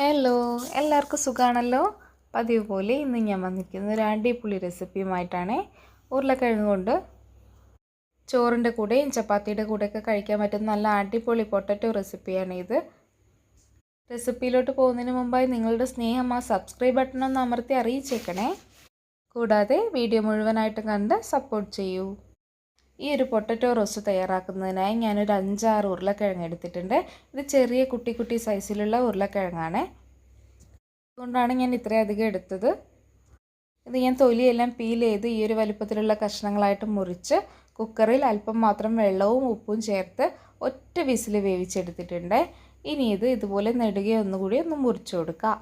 Hello എല്ലാവർക്കും സുഖമാണല്ലോ പതിവ് പോലെ ഇന്ന് ഞാൻ വന്നിരിക്കുന്നത് ഒരു അടിപൊളി റെസിപ്പിയുമായിട്ടാണ്. ഉരുളക്കിഴങ്ങ് കൊണ്ട് ചോറിന്റെ കൂടെയും ചപ്പാത്തിയുടെ കൂടെയൊക്കെ കഴിക്കാൻ പറ്റുന്ന നല്ല അടിപൊളി പൊട്ടറ്റോ റെസിപ്പിയാണ് ഇത്. റെസിപ്പിയിലോട്ട് പോകുന്നതിന് മുമ്പായി നിങ്ങളുടെ സ്നേഹം ആ സബ്സ്ക്രൈബ് ബട്ടൺ ഒന്ന് അമർത്തി അറിയിച്ചേക്കണേ. കൂടാതെ വീഡിയോ മുഴുവനായിട്ട് കണ്ട് സപ്പോർട്ട് ചെയ്യൂ. ഈ ഒരു പൊട്ടറ്റോ റോസ്റ്റ് തയ്യാറാക്കുന്നതിനായി ഞാനൊരു അഞ്ചാറ് ഉരുളക്കിഴങ്ങ് എടുത്തിട്ടുണ്ട്. ഇത് ചെറിയ കുട്ടി കുട്ടി സൈസിലുള്ള ഉരുളക്കിഴങ്ങാണ്. അതുകൊണ്ടാണ് ഞാൻ ഇത്രയധികം എടുത്തത്. ഇത് ഞാൻ തൊലിയെല്ലാം പീൽ ചെയ്ത് ഈ ഒരു വലുപ്പത്തിലുള്ള കഷ്ണങ്ങളായിട്ട് മുറിച്ച് കുക്കറിൽ അല്പം മാത്രം വെള്ളവും ഉപ്പും ചേർത്ത് ഒറ്റ വിസിൽ വേവിച്ചെടുത്തിട്ടുണ്ട്. ഇനി ഇത് ഇതുപോലെ നെടുകെ ഒന്നുകൂടി ഒന്ന് മുറിച്ചു കൊടുക്കാം.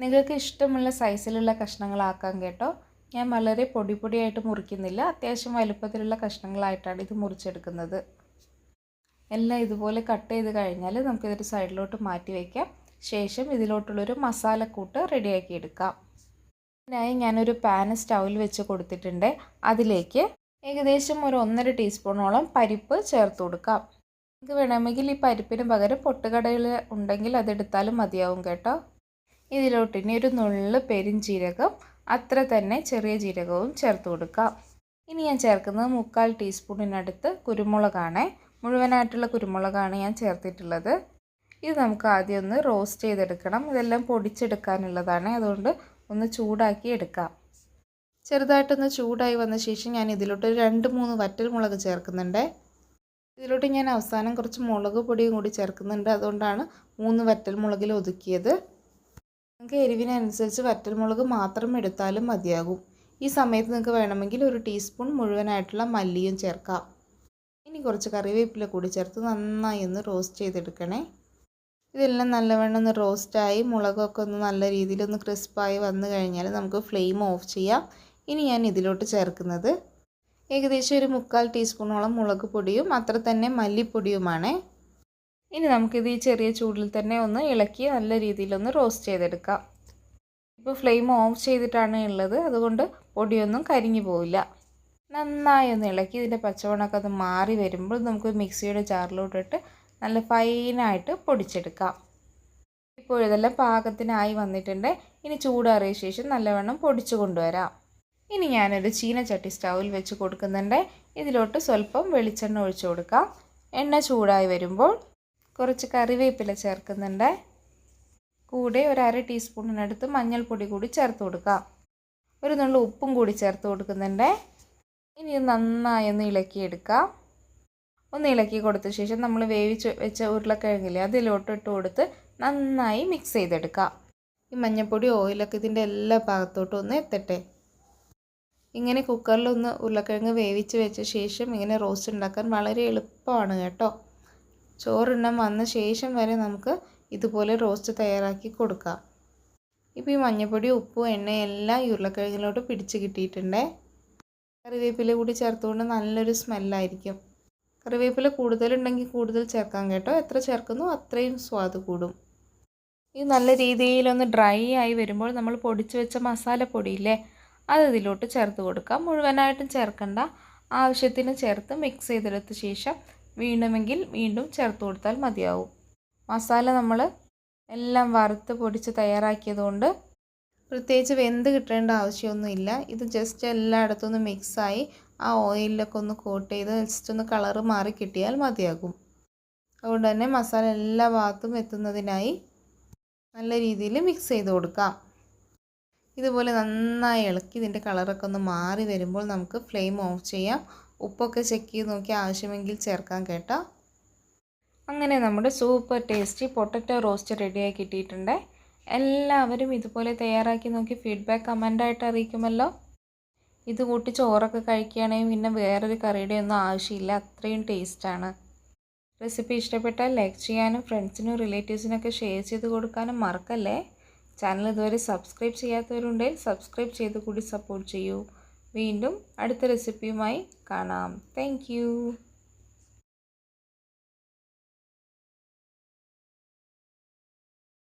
നിങ്ങൾക്ക് ഇഷ്ടമുള്ള സൈസിലുള്ള കഷ്ണങ്ങളാക്കാം കേട്ടോ. ഞാൻ വളരെ പൊടി പൊടിയായിട്ട് മുറിക്കുന്നില്ല. അത്യാവശ്യം വലുപ്പത്തിലുള്ള കഷ്ണങ്ങളായിട്ടാണ് ഇത് മുറിച്ചെടുക്കുന്നത്. എല്ലാം ഇതുപോലെ കട്ട് ചെയ്ത് കഴിഞ്ഞാൽ നമുക്കിതൊരു സൈഡിലോട്ട് മാറ്റി വയ്ക്കാം ശേഷം ഇതിലോട്ടുള്ളൊരു മസാലക്കൂട്ട് റെഡിയാക്കി എടുക്കാം. അതിനായി ഞാനൊരു പാന് സ്റ്റൗവിൽ വെച്ച് കൊടുത്തിട്ടുണ്ട്. അതിലേക്ക് ഏകദേശം ഒരു ഒന്നര ടീസ്പൂണോളം പരിപ്പ് ചേർത്ത് കൊടുക്കാം. നിങ്ങൾക്ക് വേണമെങ്കിൽ ഈ പരിപ്പിന് പകരം പൊട്ടുകടയിൽ ഉണ്ടെങ്കിൽ അതെടുത്താലും മതിയാവും കേട്ടോ. ഇതിലോട്ട് ഇനി ഒരു നുള്ള് പെരിഞ്ചീരകം അത്ര തന്നെ ചെറിയ ജീരകവും ചേർത്ത് കൊടുക്കാം. ഇനി ഞാൻ ചേർക്കുന്നത് മുക്കാൽ ടീസ്പൂണിനടുത്ത് കുരുമുളകാണ്. മുഴുവനായിട്ടുള്ള കുരുമുളകാണ് ഞാൻ ചേർത്തിട്ടുള്ളത്. ഇത് നമുക്ക് ആദ്യം ഒന്ന് റോസ്റ്റ് ചെയ്തെടുക്കണം. ഇതെല്ലാം പൊടിച്ചെടുക്കാനുള്ളതാണ്. അതുകൊണ്ട് ഒന്ന് ചൂടാക്കി എടുക്കാം. ചെറുതായിട്ടൊന്ന് ചൂടായി വന്ന ശേഷം ഞാൻ ഇതിലോട്ട് രണ്ട് മൂന്ന് വറ്റൽ മുളക് ചേർക്കുന്നുണ്ട്. ഇതിലോട്ട് ഞാൻ അവസാനം കുറച്ച് മുളക് പൊടിയും കൂടി ചേർക്കുന്നുണ്ട്. അതുകൊണ്ടാണ് മൂന്ന് വറ്റൽ മുളകിൽ ഒതുക്കിയത്. നിങ്ങൾക്ക് എരിവിനനുസരിച്ച് വറ്റൽമുളക് മാത്രം എടുത്താലും മതിയാകും. ഈ സമയത്ത് നിങ്ങൾക്ക് വേണമെങ്കിൽ ഒരു ടീസ്പൂൺ മുഴുവനായിട്ടുള്ള മല്ലിയും ചേർക്കാം. ഇനി കുറച്ച് കറിവേപ്പില കൂടി ചേർത്ത് നന്നായി ഒന്ന് റോസ്റ്റ് ചെയ്തെടുക്കണേ. ഇതെല്ലാം നല്ലവണ്ണം ഒന്ന് റോസ്റ്റായി മുളകൊക്കെ ഒന്ന് നല്ല രീതിയിൽ ഒന്ന് ക്രിസ്പായി വന്നു കഴിഞ്ഞാൽ നമുക്ക് ഫ്ലെയിം ഓഫ് ചെയ്യാം. ഇനി ഞാൻ ഇതിലോട്ട് ചേർക്കുന്നത് ഏകദേശം ഒരു മുക്കാൽ ടീസ്പൂണോളം മുളക് പൊടിയും അത്ര തന്നെ മല്ലിപ്പൊടിയുമാണ്. ഇനി നമുക്കിത് ഈ ചെറിയ ചൂടിൽ തന്നെ ഒന്ന് ഇളക്കി നല്ല രീതിയിലൊന്ന് റോസ്റ്റ് ചെയ്തെടുക്കാം. ഇപ്പോൾ ഫ്ലെയിം ഓഫ് ചെയ്തിട്ടാണ് ഉള്ളത്. അതുകൊണ്ട് പൊടിയൊന്നും കരിഞ്ഞു പോവില്ല. നന്നായി ഒന്ന് ഇളക്കി ഇതിന്റെ പച്ചവണ്ണമൊക്കെ അത് മാറി വരുമ്പോൾ നമുക്ക് മിക്സിയുടെ ജാറിലോട്ടിട്ട് നല്ല ഫൈനായിട്ട് പൊടിച്ചെടുക്കാം. ഇപ്പോൾ ഇതെല്ലാം പാകത്തിനായി വന്നിട്ടുണ്ട്. ഇനി ചൂടാറിയ ശേഷം നല്ലവണ്ണം പൊടിച്ചു കൊണ്ടുവരാം. ഇനി ഞാനൊരു ചീനച്ചട്ടി സ്റ്റൗവിൽ വെച്ച് കൊടുക്കുന്നുണ്ട്. ഇതിലോട്ട് സ്വല്പം വെളിച്ചെണ്ണ ഒഴിച്ചു കൊടുക്കാം. എണ്ണ ചൂടായി വരുമ്പോൾ കുറച്ച് കറിവേപ്പില ചേർക്കുന്നുണ്ട്. കൂടെ ഒരു അര ടീസ്പൂണിനടുത്ത് മഞ്ഞൾപ്പൊടി കൂടി ചേർത്ത് കൊടുക്കാം. ഒരു നുള്ള ഉപ്പും കൂടി ചേർത്ത് കൊടുക്കുന്നുണ്ട്. ഇനി നന്നായി ഒന്ന് ഇളക്കിയെടുക്കാം ഒന്ന് ഇളക്കി കൊടുത്ത ശേഷം നമ്മൾ വേവിച്ച് വെച്ച ഉരുളക്കിഴങ്ങില്ലേ അതിലോട്ട് ഇട്ട് കൊടുത്ത് നന്നായി മിക്സ് ചെയ്തെടുക്കാം. ഈ മഞ്ഞൾപ്പൊടി ഓയിലൊക്കെ ഇതിന്റെ എല്ലാ ഭാഗത്തോട്ടും ഒന്ന് എത്തട്ടെ. ഇങ്ങനെ കുക്കറിലൊന്ന് ഉരുളക്കിഴങ്ങ് വേവിച്ച് വെച്ച ശേഷം ഇങ്ങനെ റോസ്റ്റ് ഉണ്ടാക്കാൻ വളരെ എളുപ്പമാണ് കേട്ടോ. ചോറുണ്ണാൻ വന്ന ശേഷം വരെ നമുക്ക് ഇതുപോലെ റോസ്റ്റ് തയ്യാറാക്കി കൊടുക്കാം. ഇപ്പോൾ ഈ മഞ്ഞപ്പൊടി ഉപ്പും എണ്ണയും എല്ലാം ഉരുളക്കിഴങ്ങിലോട്ട് പിടിച്ച് കിട്ടിയിട്ടുണ്ട്. കറിവേപ്പില കൂടി ചേർത്തുകൊണ്ട് നല്ലൊരു സ്മെല്ലായിരിക്കും കറിവേപ്പില കൂടുതലുണ്ടെങ്കിൽ കൂടുതൽ ചേർക്കാം കേട്ടോ. എത്ര ചേർക്കുന്നു അത്രയും സ്വാദ് കൂടും. ഇത് നല്ല രീതിയിലൊന്ന് ഡ്രൈ ആയി വരുമ്പോൾ നമ്മൾ പൊടിച്ച് വെച്ച മസാലപ്പൊടിയില്ലേ അത് ഇതിലോട്ട് ചേർത്ത് കൊടുക്കാം. മുഴുവനായിട്ടും ചേർക്കണ്ട. ആവശ്യത്തിന് ചേർത്ത് മിക്സ് ചെയ്തെടുത്ത ശേഷം വീണ്ടുമെങ്കിൽ വീണ്ടും ചേർത്ത് കൊടുത്താൽ മതിയാവും. മസാല നമ്മൾ എല്ലാം വറുത്ത് പൊടിച്ച് തയ്യാറാക്കിയതുകൊണ്ട് പ്രത്യേകിച്ച് വെന്ത് കിട്ടേണ്ട ആവശ്യമൊന്നുമില്ല. ഇത് ജസ്റ്റ് എല്ലായിടത്തും ഒന്ന് മിക്സായി ആ ഓയിലിലൊക്കെ ഒന്ന് കോട്ട് ചെയ്ത് ജസ്റ്റ് ഒന്ന് കളറ് മാറി കിട്ടിയാൽ മതിയാകും. അതുകൊണ്ട് തന്നെ മസാല എല്ലാ ഭാഗത്തും എത്തുന്നതിനായി നല്ല രീതിയിൽ മിക്സ് ചെയ്ത് കൊടുക്കാം. ഇതുപോലെ നന്നായി ഇളക്കി ഇതിന്റെ കളറൊക്കെ ഒന്ന് മാറി വരുമ്പോൾ നമുക്ക് ഫ്ലെയിം ഓഫ് ചെയ്യാം. ഉപ്പൊക്കെ ചെക്ക് ചെയ്ത് നോക്കി ആവശ്യമെങ്കിൽ ചേർക്കാൻ കേട്ടോ. അങ്ങനെ നമ്മുടെ സൂപ്പർ ടേസ്റ്റി പൊട്ടറ്റോ റോസ്റ്റ് റെഡിയായി കിട്ടിയിട്ടുണ്ട്. എല്ലാവരും ഇതുപോലെ തയ്യാറാക്കി നോക്കി ഫീഡ്ബാക്ക് കമന്റായിട്ട് അറിയിക്കുമല്ലോ. ഇത് കൂട്ടി ചോറൊക്കെ കഴിക്കുകയാണെങ്കിൽ പിന്നെ വേറൊരു കറിയുടെ ഒന്നും ആവശ്യമില്ല അത്രയും ടേസ്റ്റാണ് റെസിപ്പി ഇഷ്ടപ്പെട്ടാൽ ലൈക്ക് ചെയ്യാനും ഫ്രണ്ട്സിനും റിലേറ്റീവ്സിനൊക്കെ ഷെയർ ചെയ്ത് കൊടുക്കാനും മറക്കല്ലേ? ചാനൽ ഇതുവരെ സബ്സ്ക്രൈബ് ചെയ്യാത്തവരുണ്ടെങ്കിൽ സബ്സ്ക്രൈബ് ചെയ്ത് കൂടി സപ്പോർട്ട് ചെയ്യൂ. വീണ്ടും അടുത്ത റെസിപ്പിയുമായി കാണാം. താങ്ക്